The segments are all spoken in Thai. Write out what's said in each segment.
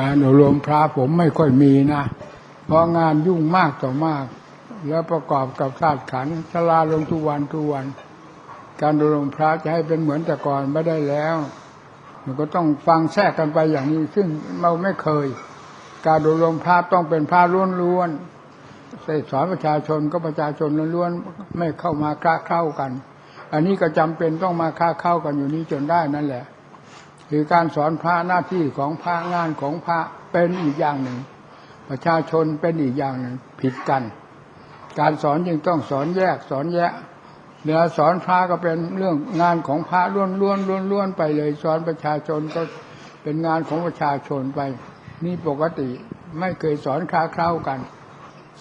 การอบรมพระผมไม่ค่อยมีนะ เพราะงานยุ่งมากต่อมาก แล้วประกอบกับธาตุขันชราลงทุกวันทุกวัน การอบรมพระจะให้เป็นเหมือนแต่ก่อนไม่ได้แล้ว มันก็ต้องฟังแทรกกันไปอย่างนี้ ซึ่งเราไม่เคย การอบรมพระต้องเป็นพระล้วนๆใส่สอนประชาชนก็ประชาชนล้วนๆไม่เข้ามาค้าเข้ากัน อันนี้ก็จำเป็นต้องมาค้าเข้ากันอยู่นี้จนได้นั่นแหละ คือการสอนพระหน้าที่ของพระงานของพระเป็นอีกอย่างหนึ่ง ประชาชนเป็นอีกอย่างหนึ่งผิดกัน การสอนจึงต้องสอนแยกสอนแยะเนื้อสอนพระก็เป็นเรื่องงานของพระล้วนล้วนล้วนล้วนไปเลย สอนประชาชนก็เป็นงานของประชาชนไป นี่ปกติไม่เคยสอนคล้าเข้ากัน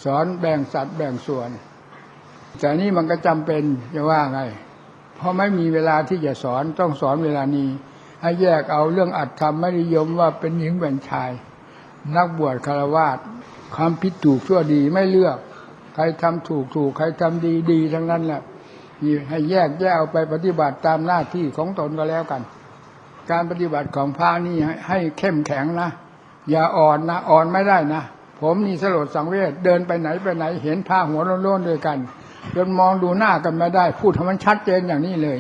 สอนแบ่งสัตว์แบ่งส่วน แต่นี่มันก็จำเป็นจะว่าไง เพราะไม่มีเวลาที่จะสอนต้องสอนเวลานี้ ให้แยกเอาเรื่องอัตธรรมไม่นิยมว่าเป็นหญิงเป็นชาย นักบวชคารวาสความผิดถูกชั่วดีไม่เลือก ใครทำถูกถูกใครทำดีดีทั้งนั้นแหละให้แยกแยกเอาไปปฏิบัติตามหน้าที่ของตนก็แล้วกัน การปฏิบัติของพระนี่ให้ให้เข้มแข็งนะ อย่าอ่อนนะอ่อนไม่ได้นะ ผมนี่สลดสังเวชเดินไปไหนไปไหน เห็นผ้าหัวโล้นๆด้วยกันจนมองดูหน้ากันไม่ได้ พูดให้มันชัดเจนอย่างนี้เลย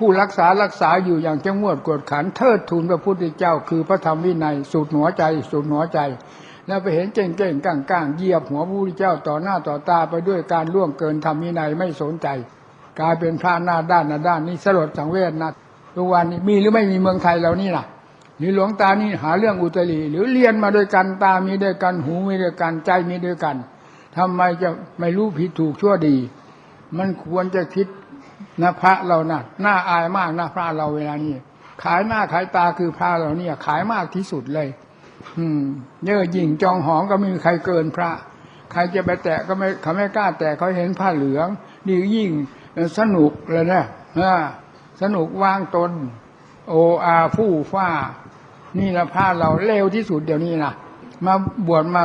ผู้รักษารักษาอยู่อย่างเข้มงวดกวดขันเทิดทูนพระพุทธเจ้า คือพระธรรมวินัยสูตรหัวใจสูตรหัวใจ แล้วไปเห็นเก่งเก่งก้างก้างเหยียบหัวพระพุทธเจ้าต่อหน้าต่อตาไปด้วยการล่วงเกินธรรมวินัยไม่สนใจ กลายเป็นพระหน้าด้านหน้าด้านนี่สลดสังเวชนะทุกวันนี้มีหรือไม่มีเมืองไทยเรานี่ล่ะหรือหลวงตานี่หาเรื่องอุตรีหรือเรียนมาด้วยกันตามีด้วยกันหูมีด้วยกันใจมีด้วยกันทำไมจะไม่รู้ผิดถูกชั่วดี มันควรจะคิด นะพระเรานะ่ะน่าอายมากนะพระเราเวลานี้ขายหน้าขายตาคือพระเราเนี่ย ขายมากที่สุดเลย อืมเยอหยิ่งจองหองก็ไม่มีใครเกินพระ ใครจะไปแตะก็ไม่เขาไม่กล้าแตะเขาเห็นผ้าเหลืองดียิ่งสนุกเลยนะสนุกวางตน โออาผู้ฟ้า นี่ละพระเราเลวที่สุดเดี๋ยวนี้นะมาบวชมา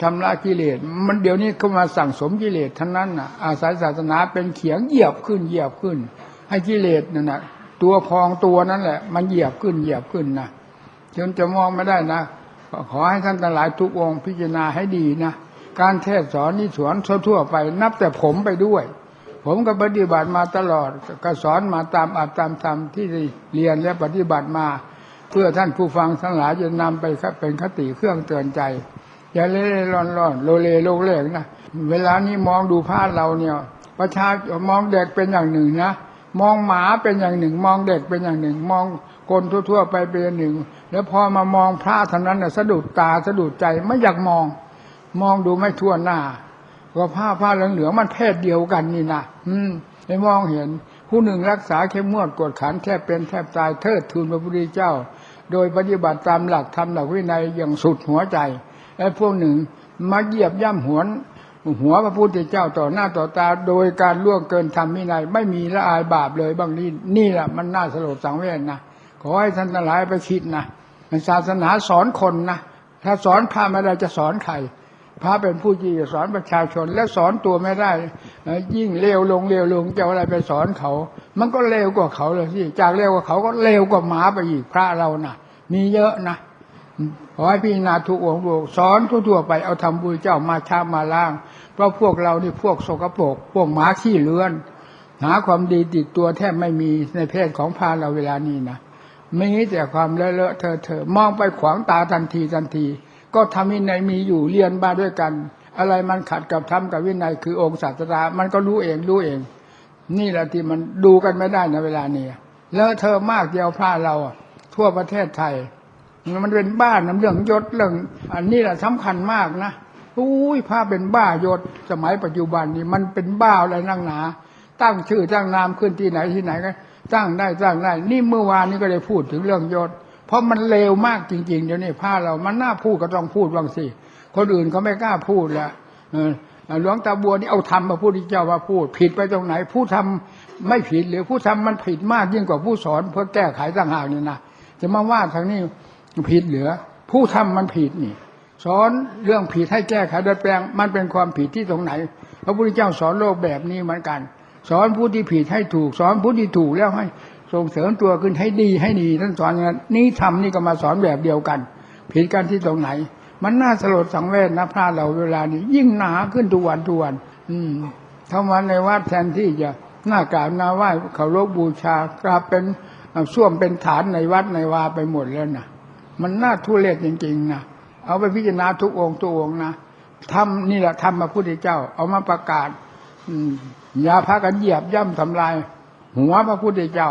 ชำระกิเลสมันเดี๋ยวนี้เขามาสั่งสมกิเลสทั้งนั้นนะอาศัยศาสนาเป็นเขียงเหยียบขึ้นเหยียบขึ้น ให้กิเลสนั่นนะตัวพองตัวนั่นแหละ มันเหยียบขึ้นเหยียบขึ้นนะจนจะมองไม่ได้นะขอให้ท่านทั้งหลายทุกองค์พิจารณาให้ดีนะการเทศสอนนี่สอนทั่วๆไป นับแต่ผมไปด้วย ผมก็ปฏิบัติมาตลอดก็สอนมาตามอัตตามธรรมที่เรียนและปฏิบัติมา เพื่อท่านผู้ฟังทั้งหลายจะนำไปเป็นคติเครื่องเตือนใจ อย่าเล่ร่อนร่อนโลเลโลเลกนะเวลานี้มองดูพาดเราเนี่ย ประชามองเด็กเป็นอย่างหนึ่งนะมองหมาเป็นอย่างหนึ่ง มองเด็กเป็นอย่างหนึ่ง มองคนทั่ว ๆ ไปเป็นอย่างหนึ่ง แล้วพอมามองพระเท่านั้นน่ะสะดุดตาสะดุดใจไม่อยากมอง มองดูไม่ทั่วหน้าก็ผ้าผ้าเหลืองๆมันเพศเดียวกันนี่นะอืมไปมองเห็น ผู้หนึ่งรักษาเข้มงวดกวดขันแทบเป็นแทบตายเทิดทูนพระพุทธเจ้า โดยปฏิบัติตามหลักธรรมหลักวินัยอย่างสุดหัวใจ และพวกหนึ่งมาเหยียบย่ำหัวหัวพระพุทธเจ้าต่อหน้าต่อตา โดยการล่วงเกินธรรมวินัยไม่มีละอายบาปเลยบางนี้นี่แหละมันน่าสลดสังเวชนะขอให้ท่านทั้งหลายไปคิดนะมันศาสนาสอนคนนะถ้าสอนพระไม่ได้จะสอนใครพระเป็นผู้ที่จะสอนประชาชนและสอนตัวไม่ได้ ยิ่งเลวลงเลวลงจะอะไรไปสอนเขา มันก็เลวกว่าเขาเลยสิจากเลวกว่าเขาก็เลวกว่าหมาไปอีกพระเรานะ่ะ มีเยอะนะ ขอให้พี่นาทุกองค์สอนทั่วๆไปเอาทำบุญเจ้ามาชามาล้าง เพราะพวกเรานี่พวกสกปรกพวกหมาขี้เลื้อน หาความดีติดตัวแทบไม่มีในเพศของพาเราเวลานี้นะมีแต่ความเลอะเลอะเธอเธอมองไปขวางตาทันทีทันที ก็ทำวินัยมีอยู่เรียนมาด้วยกัน อะไรมันขัดกับธรรมกับวินัยคือองค์ศาสดามันก็รู้เองรู้เอง นี่แหละที่มันดูกันไม่ได้ในเวลานี้เลอะเธอมากเดียวพระเราทั่วประเทศไทย มันเป็นบ้านนเรื่องยศเรื่อง อันนี้แหละสำคัญมากนะอุ้ยพระเป็นบ้ายศสมัยปัจจุบันนี้มันเป็นบ้าอะไรนั่งหนา ตั้งชื่อตั้งนามขึ้นที่ไหนที่ไหนก็ตั้งได้ตั้งได้ นี่เมื่อวานนี้ก็ได้พูดถึงเรื่องยศ เพราะมันเลวมากจริง ๆ เดี๋ยวนี้ผ้าเรามันน่าพูดก็ต้องพูดบางสิคนอื่นเขาไม่กล้าพูดล้วหลวงตาบัวนี่เอาธรรมพระพุทธเจ้ามาพูด ผิดไปตรงไหน ผู้ทำไม่ผิดหรือผู้ทำมันผิดมากยิ่งกว่าผู้สอนเพื่อแก้ไขต่างหากนี่นะจะมาว่าทางนี้ ผิดเหลือ ผู้ทำมันผิดนี่ สอนเรื่องผิดให้แก้ไขดัดแปลง มันเป็นความผิดที่ตรงไหน พระพุทธเจ้าสอนโลกแบบนี้เหมือนกัน สอนผู้ที่ผิดให้ถูก สอนผู้ที่ถูกแล้วให้ส่งเสริมตัวขึ้นให้ดีให้ดีท่านสอนอย่างนั้นนี่ทำนี่ก็มาสอนแบบเดียวกัน ผิดกันที่ตรงไหน มันน่าสลดสังเวชนะพระเราเวลานี้ยิ่งหนาขึ้นทุกวันทุกวัน อืมทำวันในวัดแทนที่จะหน้ากราบน้าไหว้เคารพบูชากลายเป็นส้วมเป็นฐานในวัดในวาไปหมดแล้วนะ มันน่าทุเรศจริงๆนะเอาไปพิจารณาทุกองค์ทุกองค์นะทำนี่แหละทำมาพุทธเจ้า เอามาประกาศอืมอย่าพากันเหยียบย่ำทำลาย หัวพระพุทธเจ้า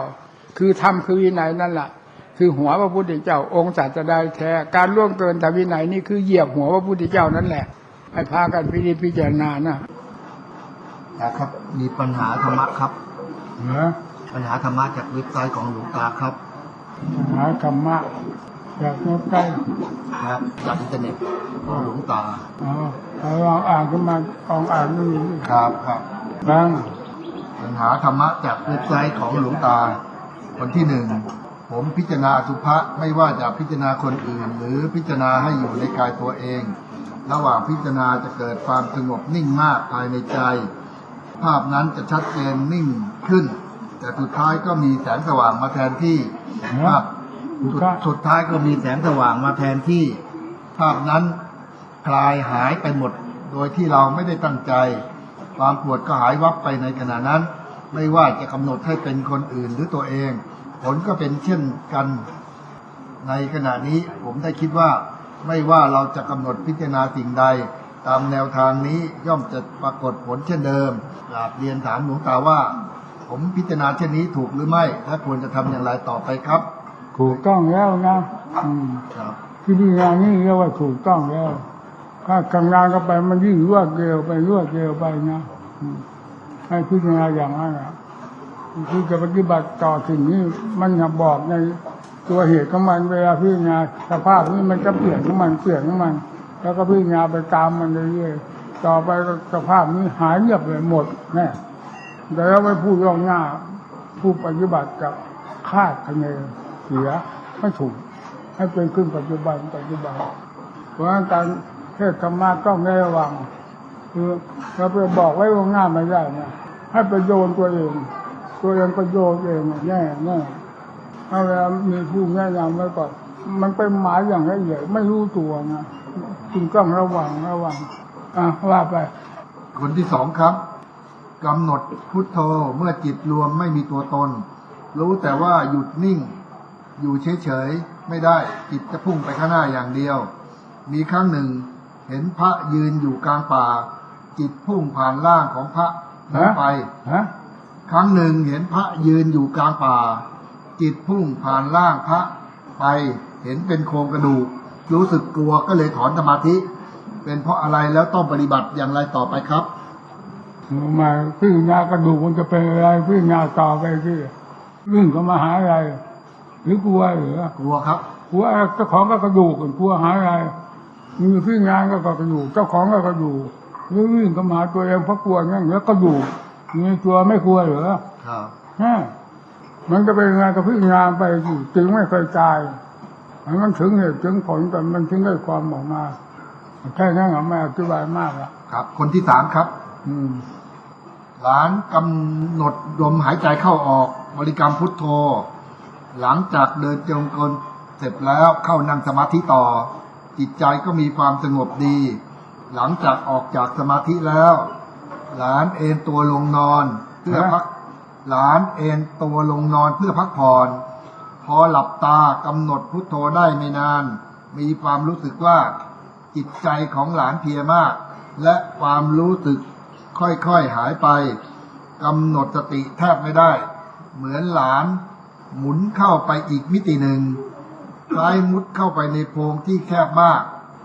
คือธรรมคือวินัยนั่นแหละคือหัวพระพุทธเจ้า องค์ศาสดาแท้การล่วงเกินธรรมวินัยนี่คือเหยียบหัวพระพุทธเจ้านั่นแหละให้พากันพิจิตรพิจารณานะนะครับ มีปัญหาธรรมะครับเหรอปัญหาธรรมะจากเว็บไซต์ของหลวงตาครับหาธรรมะ อยากนกใกล้ครับจากอินเทอร์เน็ตของหลวงตาอ๋อเอาลองอ่านขึ้นมาลองอ่านดูครับครับบ้างปัญหาธรรมะจากเว็บไซต์ของหลวงตาคนที่หนึ่งผมพิจารณาอสุภะไม่ว่าจะพิจารณาคนอื่น หรือพิจารณาให้อยู่ในกายตัวเอง ระหว่างพิจารณาจะเกิดความสงบนิ่งมากภายในใจ ภาพนั้นจะชัดเจนนิ่งขึ้น แต่สุดท้ายก็มีแสงสว่างมาแทนที่ภาพถู กสุดก็สุดท้ายก็มีแสงสว่างมาแทนที่ภาพนั้นคลายหายไปหมด โดยที่เราไม่ได้ตั้งใจ ความปวดก็หายวับไปในขณะนั้น ไม่ว่าจะกำหนดให้เป็นคนอื่นหรือตัวเอง ผลก็เป็นเช่นกัน ในขณะนี้ผมได้คิดว่า ไม่ว่าเราจะกำหนดพิจารณาสิ่งใด ตามแนวทางนี้ย่อมจะปรากฏผลเช่นเดิมกราบเรียนถามหลวงตาว่า ผมพิจารณาเช่นนี้ถูกหรือไม่และควรจะทำอย่างไรต่อไปครับ ถูกต้องแล้วนะอืมครับที่พิจารณานี่เรียกว่าถูกต้องแล้ว ถ้าทำงานก็ไปมันยิ่งรวดเร็วไปรวดเร็วไปนะอืมให้พิจารณาอย่างนั้นอะคือจะปฏิบัติต่อสิ่งนี้มันจะบอกในตัวเหตุของมันเวลาพิจารณาสภาพนี้มันจะเปลี่ยนของมันเปลี่ยนของมัน แล้วก็พิจารณาไปตามมันเรื่อยๆต่อไปก็สภาพนี้หายเงียบเลยหมดแน่แต่เราไม่พูดล่วงหน้าผู้ปฏิบัติกับคาดคะเน เสียไม่ถูก ให้เป็นขึ้นปัจจุบันปัจจุบัน เพราะฉะนั้นการเทศธรรมะต้องระวังคือเราไปบอกไว้ล่วงหน้าไม่ได้นะให้ไปโยนตัวเอง ตัวเองก็โยนเองแน่แน่เอาเวลามีผู้แนะนำไว้ก่อนมันเป็นหมายอย่างละเอียดไม่รู้ตัวนะจึงต้องระวังระวังอะว่าไป คนที่สองครับกำหนดพุทโธเมื่อจิตรวมไม่มีตัวตน รู้แต่ว่าหยุดนิ่ง อยู่เฉยๆไม่ได้จิตจะพุ่งไปข้างหน้าอย่างเดียว มีครั้งหนึ่ง เห็นพระยืนอยู่กลางป่า จิตพุ่งผ่านร่างของพระนั้นฮะไปฮะครั้งหนึ่งเห็นพระยืนอยู่กลางป่า จิตพุ่งผ่านร่างพระไป เห็นเป็นโครงกระดูก รู้สึกกลัวก็เลยถอนสมาธิ เป็นเพราะอะไรแล้วต้องปฏิบัติอย่างไรต่อไปครับมาพิจารณากระดูกมันจะเป็นอะไรพิจารณาต่อไปที่วิ่งก็มาหาอะไร หรือกลัวเหรือกลัวครับกลัวเจ้าของก็กระดูกกลัวหาอะไรมีพี่งานก็กระดูกเจ้าของก็กระดูกหรือวิ่งก็มาตัวเองเพราะกลัวนั่นแล้วกระดูกมีตัวไม่กลัวเหรอครับฮะมันก็เป็นงานกับพี่งานไปอยู่จึงไม่เคยตายมันถึงเหตุถึงผลแต่มันถึงได้ความออกมาแค่นั้นอะไม่อธิบายมากละครับ คนที่สามครับ อืมหลานกำหนดลมหายใจเข้าออก บริกรรมพุทโธ หลังจากเดินจงกรมเสร็จแล้วเข้านั่งสมาธิต่อ จิตใจก็มีความสงบดี หลังจากออกจากสมาธิแล้ว หลานเอนตัวลงนอน เพื่อพักหลานเอนตัวลงนอนเพื่อพักผ่อนพอหลับตากำหนดพุทโธได้ไม่นาน มีความรู้สึกว่าจิตใจของหลานเพียมาก และความรู้สึกค่อยๆหายไปกำหนดสติแทบไม่ได้ เหมือนหลาน หมุนเข้าไปอีกมิติหนึ่งคล้ายมุดเข้าไปในโพรงที่แคบมาก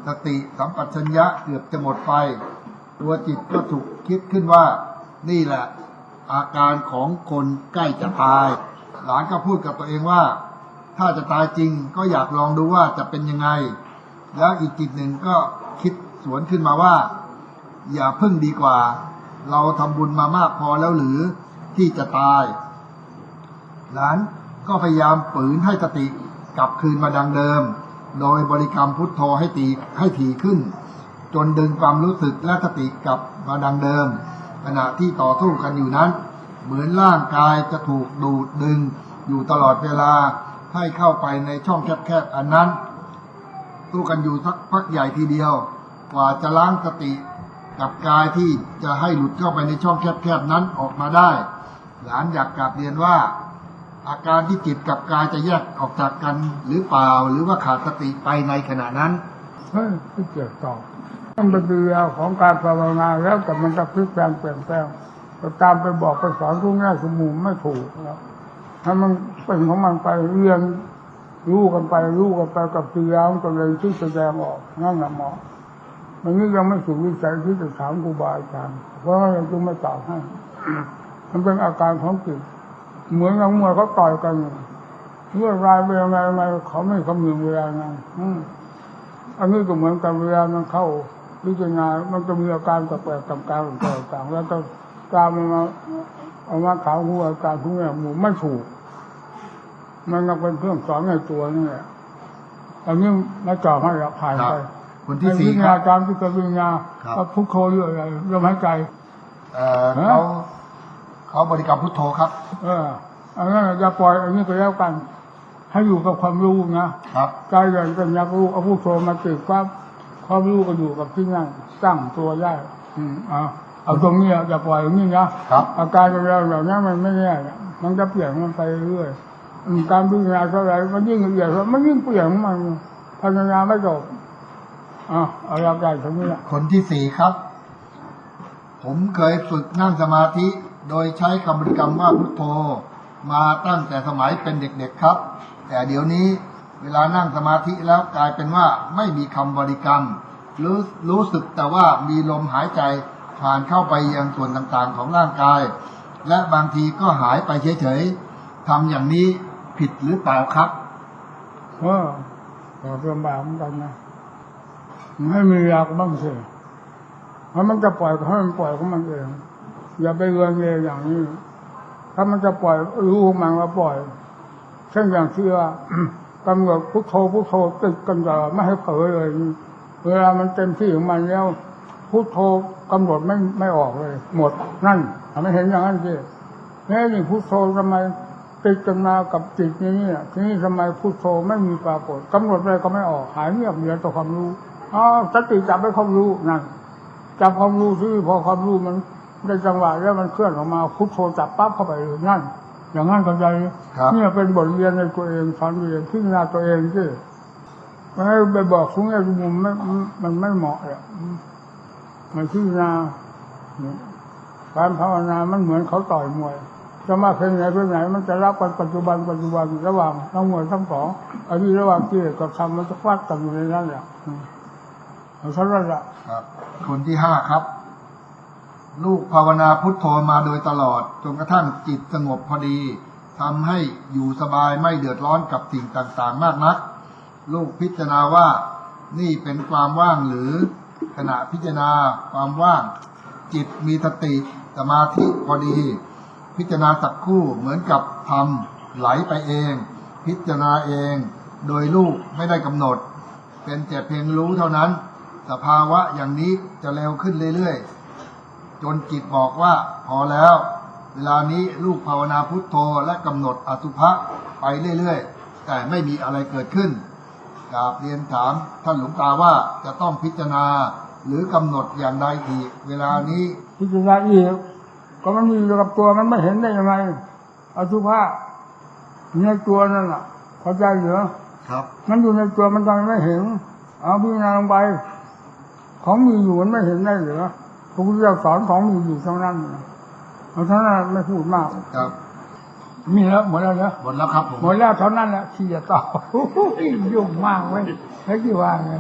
สติสัมปชัญญะเกือบจะหมดไปตัวจิตก็ถูกคิดขึ้นว่า นี่แหละ อาการของคนใกล้จะตาย หลานก็พูดกับตัวเองว่า ถ้าจะตายจริงก็อยากลองดูว่าจะเป็นยังไง แล้วอีกจิตหนึ่งก็คิดสวนขึ้นมาว่า อย่าพึ่งดีกว่า เราทำบุญมามากพอแล้วหรือที่จะตาย หลาน ก็พยายามฝืนให้สติกลับคืนมาดังเดิม โดยบริกรรมพุทโธให้ตีให้ถี่ขึ้น จนดึงความรู้สึกและสติกลับมาดังเดิม ขณะที่ต่อสู้กันอยู่นั้น เหมือนร่างกายจะถูกดูดดึงอยู่ตลอดเวลาให้เข้าไปในช่องแคบๆอันนั้นสู้กันอยู่สักพักใหญ่ทีเดียว กว่าจะล้างสติกับกายที่จะให้หลุดเข้าไปในช่องแคบๆนั้นออกมาได้ หลานอยากกลับเรียนว่า อาการที่จิตกับกายจะแยกออกจากกันหรือเปล่า หรือว่าขาดสติไปในขณะนั้นเฮ้ยไม่เกี่ยวตอบต้องเป็นเรื่องของการภาวนาแล้วแต่มันจะพลิกแปลงเปลี่ยนแปลงเราตามไปบอกไปสอนทุกแง่ทุกมุมไม่ถูกแล้วถ้ามันเป็นของมันไปเรียนรู้กันไปรู้กันไปกับเรื่องตัวเองที่แสดงออกนั่นแหละหมอมันนี่ยังไม่สุดวิสัยที่จะถามครูบาอาจารย์เพราะเราจึงไม่ตอบให้มันเป็นอาการของจิต เหมือนกับมวยเขาต่อยกันเมื่อรายเป็นยังไงยังไงเขาไม่คำนึงเวลาไงอืมอันนี้ก็เหมือนกันเวลามันเข้าพิจารณามันจะมีอาการแปลกๆต่างๆต่างๆแล้วก็ตามมันมาเอามาถามครูอาจารย์ทุกอย่างหมู่ไม่ถูก มันก็เป็นเครื่องสอนในตัวนี่แหละอันนี้มาจอบให้เราผ่านไปครับคนที่สี่ให้วิญครัญาบตามที่กระวิญญาครับก็พุทโธเยอะเลยลมหายใจเอ่อฮะเขา เขาบริกรรมพุทโธครับ เอออันนั้นอย่าปล่อยอันนี้ก็แล้วกันให้อยู่กับความรู้นะครับใจเย็นเป็นยักรู้เอาผู้โทมาติดครับความรู้ก็อยู่กับที่นั่งตั้งตัวได้อืมเอาเอาตรงนี้อย่าปล่อยอย่างนี้นะครับอาการของเราเหล่านี้มันไม่แน่นะมันจะเปลี่ยนมันไปเรื่อยอืมการพิจารณาเท่าไหร่มันยิ่งละเอียดมันยิ่งเปลี่ยนของมันพัฒนาไม่จบอะเอาละกันตรงนี้แหละคนที่สี่ครับ ผมเคยฝึกนั่งสมาธิ โดยใช้คำบริกรรมว่าพุทโธ มาตั้งแต่สมัยเป็นเด็กๆครับ แต่เดี๋ยวนี้เวลานั่งสมาธิแล้วกลายเป็นว่าไม่มีคำบริกรรมรู้รู้สึกแต่ว่ามีลมหายใจผ่านเข้าไปยังส่วนต่างๆของร่างกาย และบางทีก็หายไปเฉยๆทำอย่างนี้ผิดหรือเปล่าครับเออก็ลำบากเหมือนกันนะให้มีอยากบ้างสิถ้ามันจะปล่อยก็ให้มันปล่อยของมันเอง อย่าไปเรือนเองอย่างนี้ ถ้ามันจะปล่อยรู้ของมันว่าปล่อย เช่นอย่างที่ว่ากำหนดพุทโธพุทโธติดกันตลอดไม่ให้เผลอเลย เวลามันเต็มที่ของมันแล้วพุทโธกำหนดไม่ไม่ออกเลย หมดนั่นทำไม่เห็นอย่างนั้นสิแม้นี่พุทโธทำไมติดกันมากับจิตนี้เนี่ยทีนี้ทำไมพุทโธไม่มีปรากฏกำหนดอะไรก็ไม่ออกหายเงียบเหลือแต่ความรู้อ๋อสติจับไปความรู้นั่นจับความรู้ที่พอความรู้มัน ได้จังหวะแล้วมันเคลื่อนออกมาพุทโธจับปั๊บเข้าไปเลยนั่น อย่างนั้นเข้าใจครับเนี่ยเป็นบทเรียนในตัวเองสอนตัวเองพิจารณาตัวเองที่ไม่ให้ไปบอกทุกแง่ทุกมุมไม่มันไม่เหมาะอะมันพิจารณาการภาวนามันเหมือนเขาต่อยมวยจะมาเพลงไหนเพลงไหน มันจะรับกันปัจจุบันปัจจุบันระหว่างทั้งมวยทั้งสองอันนี้ระหว่างกิเลสกับธรรมมันจะฟาดกันอยู่ในนั้นแหละอืมเอาเท่านั้นแหละครับคนที่ห้าครับ ลูกภาวนาพุทโธมาโดยตลอด จนกระทั่งจิตสงบพอดีทำให้อยู่สบายไม่เดือดร้อนกับสิ่งต่างๆ มากนัก ลูกพิจารณาว่านี่เป็นความว่างหรือขณะพิจารณาความว่าง จิตมีสติสมาธิพอดี พิจารณาสักคู่เหมือนกับทำไหลไปเอง พิจารณาเอง โดยลูกไม่ได้กำหนด เป็นแต่เพียงรู้เท่านั้น สภาวะอย่างนี้จะเร็วขึ้นเรื่อยๆ จนจิตบอกว่าพอแล้ว เวลานี้ลูกภาวนาพุทโธและกำหนดอสุภะไปเรื่อยๆ แต่ไม่มีอะไรเกิดขึ้นกราบเรียนถามท่านหลวงตาว่าจะต้องพิจารณาหรือกำหนดอย่างใดอีก เวลานี้พิจารณาอีกก็มันมีอยู่กับตัวมันไม่เห็นได้ยังไงอสุภะอยู่ในตัวนั่นแหละเข้าใจเหรอครับ มันอยู่ในตัวมันยังไม่เห็น เอาพิจารณาลงไป ของมีอยู่มันไม่เห็นได้เหรอ พระพุทธเจ้าสอนของมีอยู่เท่านั้นเอาเท่านั้นไม่พูดมากครับ มีแล้วหมดแล้วเนอะหมดแล้วครับผมหมดแล้วเท่านั้นแหละที่จะต่อยุ่งมากเว้ยแล้วที่ว่าไง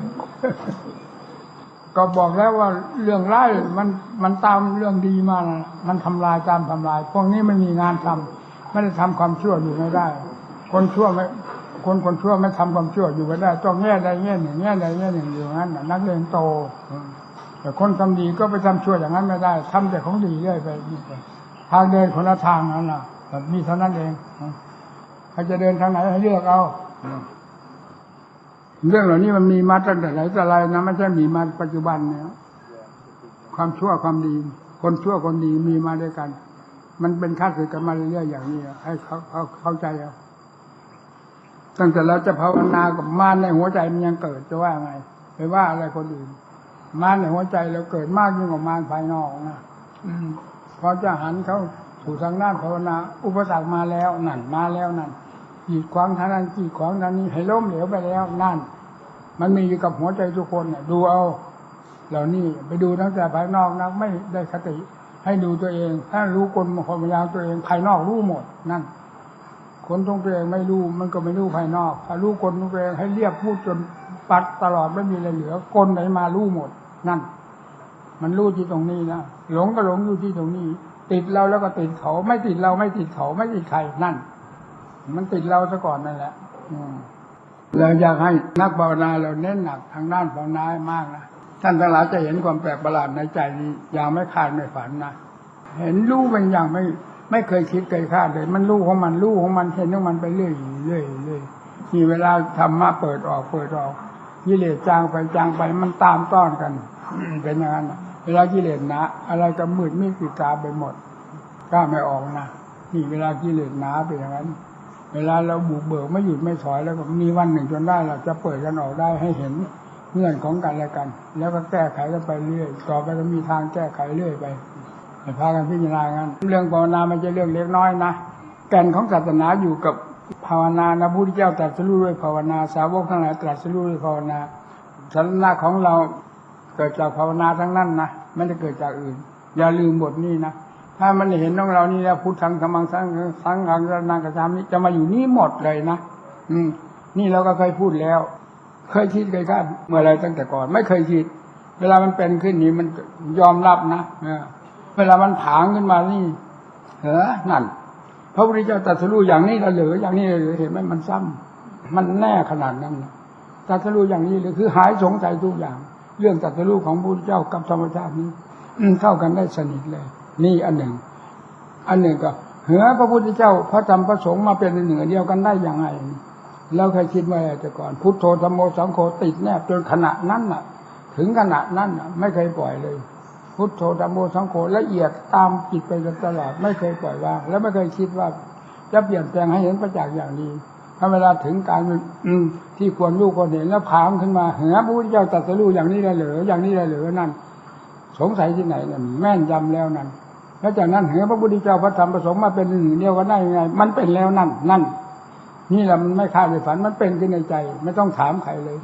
ก็บอกแล้วว่าเรื่องร้ายมันมันตามเรื่องดีมานะมันทำลายตามทำลาย พวกนี้ไม่มีงานทำไม่ได้ทำความชั่วอยู่ไม่ได้ คนชั่วไม่คนคนชั่วไม่ทำความชั่วอยู่ไม่ได้ ต้องแง่ใดแง่หนึ่งแง่ใดแง่หนึ่งอยู่งั้นน่ะนักเลงโตอืม แต่คนทำดีก็ไปทำชั่วอย่างนั้นไม่ได้ทำแต่ของดีเรื่อยไปทางเดินคนละทางนั่นน่ะแต่มีเท่านั้นเองใครจะเดินทางไหนให้เลือกเอาเรื่องเหล่านี้มันมีมาตั้งแต่ไหนแต่ไรนะไม่ใช่มีมาปัจจุบันเนี่ยความชั่วความดี คนชั่วคนดีมีมาด้วยกัน มันเป็นค่าศึกกันมาเรื่อยๆอย่างนี้ให้เขาเขาเข้าใจเอาตั้งแต่เราจะภาวนากับมารในหัวใจมันยังเกิดจะว่าไงไปว่าอะไรคนอื่น มารในหัวใจเราเกิดมากยิ่งกว่ามารภายนอกนะอืมพอจะหันเขาสู่ทางด้านภาวนา อุปสรรคมาแล้วนั่นมาแล้วนั่นกีดขวางทางนั้นกีดขวางทางนี้ให้ล้มเหลวไปแล้วนั่น มันมีอยู่กับหัวใจทุกคนเนี่ยดูเอา เหล่านี้ไปดูตั้งแต่ภายนอกนะไม่ได้คติ ให้ดูตัวเอง ถ้ารู้กลมความพยายามตัวเองภายนอกรู้หมดนั่นคนตรงตัวเองไม่รู้มันก็ไม่รู้ภายนอกถ้ารู้กลตรงตัวเองให้เรียบพูดจนปัดตลอดไม่มีอะไรเหลือกลไหนมารู้หมด นั่น มันรู้ที่ตรงนี้นะหลงก็หลงอยู่ที่ตรงนี้ ติดเราแล้วก็ติดเขา ไม่ติดเราไม่ติดเขาไม่ติดใครนั่น มันติดเราซะก่อนนั่นแหละอืเราอยากให้นักภาวนาเราเน้นหนักทางด้านภาวนาให้มากนะท่านทั้งหลายจะเห็นความแปลกประหลาดในใจนี้อย่างไม่คาดไม่ฝันนะเห็นรู้เป็นอย่างไม่ไม่เคยคิดเคยคาดเลย มันรู้ของมันรู้ของมันเห็นของมันไปเรื่อยเรื่อยเรื่อยมีเวลาธรรมะเปิดออกเปิดออก กิเลสจางไปจางไปมันตามต้อนกันเป็นอย่างนั้นเวลากิเลสหนาอะไรก็มืดมิดปิดตาไปหมดกล้าไม่ออกนะนี่เวลากิเลสหนาเป็นอย่างนั้น เวลาเราบุกเบิกไม่หยุดไม่ถอยแล้วก็มีวันหนึ่งจนได้เราจะเปิดกันออกได้ให้เห็นเงื่อนของกันและกัน แล้วก็แก้ไขกันไปเรื่อย ต่อไปก็มีทางแก้ไขเรื่อยไปพากันพิจารณากันเรื่องภาวนาไม่ใช่เรื่องเล็กน้อยนะแก่นของศาสนาอยู่กับ ภาวนานะพุทธเจ้าตรัสรู้ด้วยภาวนา สาวกทั้งหลายตรัสรู้ด้วยภาวนาศาสนาของเราเกิดจากภาวนาทั้งนั้นนะไม่ได้เกิดจากอื่น อย่าลืมบทนี้นะถ้ามันเห็นของเรานี่แล้วพุทธังธรรมังสังสังฆังสนังกระชามนี้จะมาอยู่นี่หมดเลยนะอืม นี่เราก็เคยพูดแล้ว เคยคิดเคยคาดเมื่อไรตั้งแต่ก่อน ไม่เคยคิด เวลามันเป็นขึ้นนี้มันยอมรับนะเวลามันผางขึ้นมานี่เออนั่น พระพุทธเจ้าตรัสรู้อย่างนี้ละเหลืออย่างนี้เหลือเห็นไหมมันซ้ำมันแน่ขนาดนั้นนะตรัสรู้อย่างนี้เลยคือหายสงสัยทุกอย่าง เรื่องตรัสรู้ของพระพุทธเจ้ากับธรรมชาตินี้เข้ากันได้สนิทเลย นี่อันหนึ่ง อันหนึ่งก็เหือพระพุทธเจ้าพระธรรมพระสงฆ์มาเป็นหนึ่งอันเดียวกันได้อย่างไงเราเคยคิดว่าแต่ก่อนพุทโธธรรมโมสังโฆติดแนบจนขณะนั้นน่ะ ถึงขณะนั้นน่ะ ไม่เคยปล่อยเลย พุทโธธรรมโมสังโฆละเอียดตามจิตไปจนตลอด ไม่เคยปล่อยวาง และไม่เคยคิดว่าจะเปลี่ยนแปลงให้เห็นประจักษ์อย่างดีถ้าเวลาถึงการที่ควรรู้ควรเห็นแล้วพามขึ้นมาเหือพระพุทธเจ้าตรัสรู้อย่างนี้ได้เหรืออย่างนี้ได้เหรือนั่น สงสัยที่ไหนเนี่ยแม่นยำแล้วนั่นแล้วจากนั้นเห็นพระพุทธเจ้าพระธรรมประสงค์มาเป็นหนึ่งเดียวกันได้ยังไง มันเป็นแล้วนั่นนั่น นี่แหละมันไม่คาดไม่ฝันมันเป็นขึ้นในใจ ไม่ต้องถามใครเลย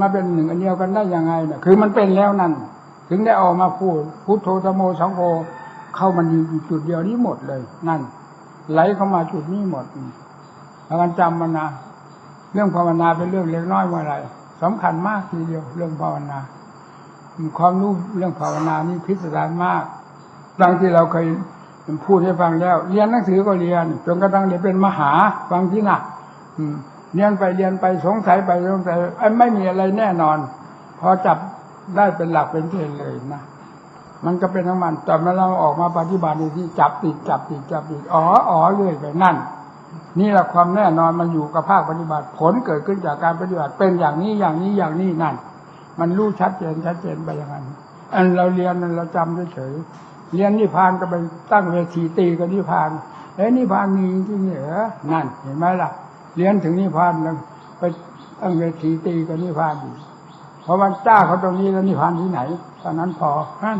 มาเป็นหนึ่งอันเดียวกันได้ยังไงเนี่ยคือมันเป็นแล้วนั่น ถึงได้ออกมาพูดพุทโธธโมสังโฆเข้ามันอยู่จุดเดียวนี้หมดเลย นั่น ไหลเข้ามาจุดนี้หมดพากันจำมันนะเรื่องภาวนาเป็นเรื่องเล็กน้อยเมื่อไรสำคัญมากทีเดียว เรื่องภาวนา ความรู้เรื่องภาวนานี่พิสดารมากดังที่เราเคยพูดให้ฟังแล้ว เรียนหนังสือก็เรียนจนกระทั่งเรียนเป็นมหาฟังที่หนักเรียนไปเรียนไปสงสัยไปสงสัยไอ้ไม่มีอะไรแน่นอน พอจับ ได้เป็นหลักเป็นเกณฑ์เลยนะมันก็เป็นทั้งมันแต่เมื่อเราออกมาปฏิบัติในที่จับติดจับติดจับติดอ๋ออ๋อเรื่อยไปนั่น นี่แหละความแน่นอนมันอยู่กับภาคปฏิบัติผลเกิดขึ้นจากการปฏิบัติเป็นอย่างนี้อย่างนี้อย่างนี้นั่น มันรู้ชัดเจนชัดเจนไปอย่างนั้น อันเราเรียนเราจำเฉยๆเรียนนิพพานก็ไปตั้งเวทีตีกับนิพพานเอ้ยนิพพานมีจริงเหรอนั่น เห็นไหมล่ะ เรียนถึงนิพพานแล้วไปตั้งเวทีตีกับนิพพานอีก เพราะมันจ้าเขาตรงนี้แล้วนิพพานที่ไหนตอนนั้นพอนั่น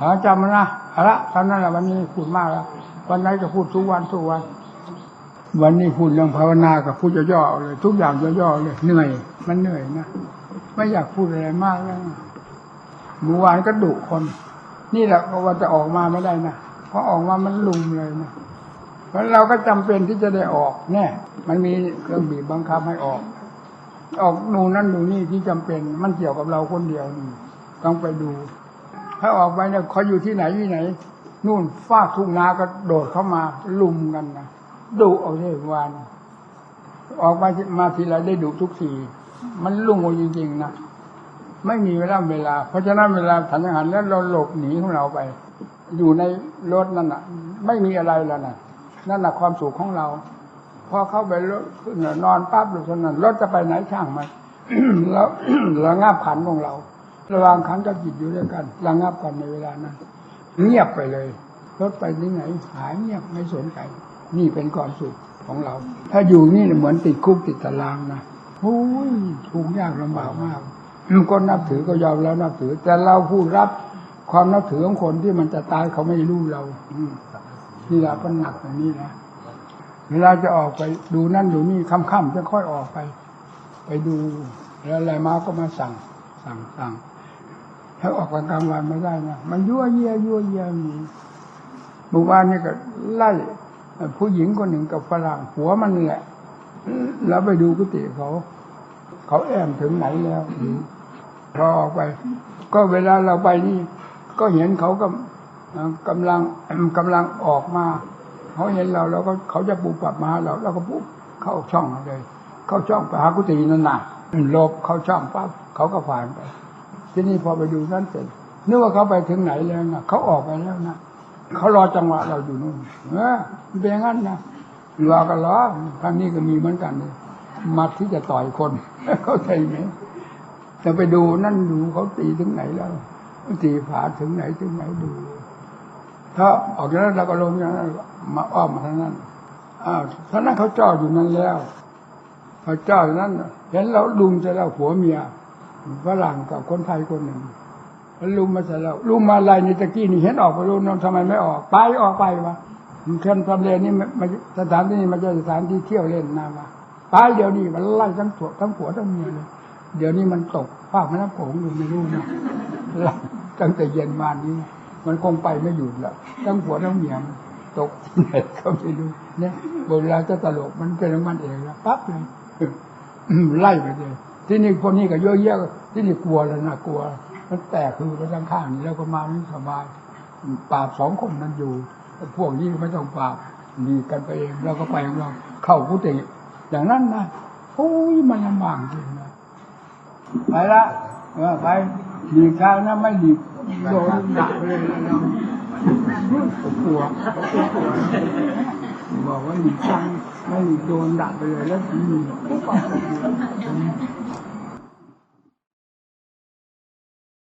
หาจำมันนะเอาละตอนนั้นแหละวันนี้พูดมากแล้ววันไหนก็พูดทุกวันทุกวัน วันนี้พูดเรื่องภาวนากับพูดย่อๆเลย ทุกอย่างย่อๆเลยเหนื่อย มันเหนื่อยนะไม่อยากพูดอะไรมากแล้วเมื่อวานก็ดุคน นี่แหละว่าจะออกมาไม่ได้นะเพราะออกมามันลุมเลยนะเพราะเราก็จำเป็นที่จะได้ออกแน่มันมีเครื่องบีบบังคับให้ออก ออกดูนั่นดูนี่ที่จำเป็น มันเกี่ยวกับเราคนเดียวนี่ต้องไปดู ถ้าออกไปเนี่ยเขาอยู่ที่ไหนที่ไหน นู่นฟากทุ่งนาก็โดดเข้ามาลุมกันนะดุเอาเรื่อวานออกมามาทีไรได้ดุทุกทีมันลุ่งเอาจริงๆนะไม่มีเวลาเวลา เพราะฉะนั้นเวลาฉันอาหารแล้วเราหลบหนีของเราไป อยู่ในรถนั่นน่ะ ไม่มีอะไรแล้วน่ะ นั่นแหละความสุขของเรา พอเข้าไปรถขึ้นนอนปั๊บหรือเท่านั้นรถจะไปไหนช่างมันแล้วระงับขันของเรา ระหวางขันกับจิตอยู่ด้วยกันระงับกันในเวลานั้น เงียบไปเลย รถไปที่ไหนหายเงียบไม่สนใจ นี่เป็นความสุขของเรา ถ้าอยู่นี่เหมือนติดคุกติดตารางนะโอ้ยทุกข์ยากลำบากมากคนนับถือก็ยอมแล้วนับถือ แต่เราผู้รับความนับถือของคนที่มันจะตายเขาไม่รู้เราอืมนี่แหละก็หนักอย่างนี้นะ เวลาจะออกไปดูนั่นดูนี่ค่ำๆจะค่อยออกไป ไปดูแล้วอะไรมาก็มาสั่ง สั่งสั่งถ้าออกกลางวันไม่ได้นะมันยั่วเยียยั่วเยี่ยมีเมื่อวานนี่ก็ไล่ผู้หญิงคนหนึ่งกับฝรั่งหัวมันแหละแล้วไปดูกุฏิเขาเขาแอมถึงไหนแล้วพอออกไป ก็เวลาเราไปนี่ ก็เห็นเขาก็กำลังกำลังออกมา เขาเห็นเราแล้วก็เขาจะปูปรับมาเราเราก็ปุ๊บเข้าช่องเลย เข้าช่องไปหากุฏินั่นน่ะหลบเข้าช่องปั๊บเขาก็ผ่านไป ที่นี่พอไปดูนั่นเสร็จนึกว่าเขาไปถึงไหนแล้วนะเขาออกไปแล้วนะเขารอจังหวะเราอยู่นู่นเออเป็นอย่างนั้นนะรอกันรอทางนี้ก็มีเหมือนกันเลยมัดที่จะต่อยคนเขาใจไหมแต่ไปดูนั่นดูเขาตีถึงไหนแล้วตีผาถึงไหนถึงไหนดู ถ้าออกจากนั้นเราก็ลงอย่างนั้นมาอ้อมมาทางนั้นอ้าวท่านั้นเขาจ่ออยู่นั้นแล้วเขาจ่ออยู่นั้นเห็นเราลุมจะแล้วผัวเมียฝรั่งกับคนไทยคนหนึ่งแล้วลุมมาเสร็จแล้วลุมมาอะไรในตะกี้นี่เห็นออกไปรู้น้องทำไมไม่ออกไปออกไปวะมันเคลื่อนทำเลนนี่มันสถานที่นี่มันจะสถานที่เที่ยวเล่นนามาไปเดี๋ยวนี้มันไล่ทั้งผัวทั้งผัวทั้งเมียเลยเดี๋ยวนี้มันตกภาคแม่น้ำโขงอยู่ไม่รู้นะไล่ตั้งแต่เย็นมานี้ มันคงไปไม่หยุดล้วทั้งผัวทั้งเมียมันตกที่ไหนก็ไม่รู้เนี่ยเวลาจะตลกมันเป็นของมันเองแล้วปั๊บเลยไล่ไปเลยที่นี่คนนี้ก็เยอะแยะที่นี่กลัวแล้วนะกลัว มันแตกคือไปทางข้างนี้แล้วก็มานี่สบายปราบสองคนนั้นอยู่พวกนี้ไม่ต้องปราบมีกันไปเองเราก็ไปของเราเข้ากุฏิอย่างนั้นนะโอ้ยมันลำบากจริงนะไปละไปหลีกทางนะไม่หลีก โดนดักไปเลยนะเรากลัวกลัวบอกว่าหนีช่างไม่โดนดักไปเลยแล้วมีปุ๊บปั๊บ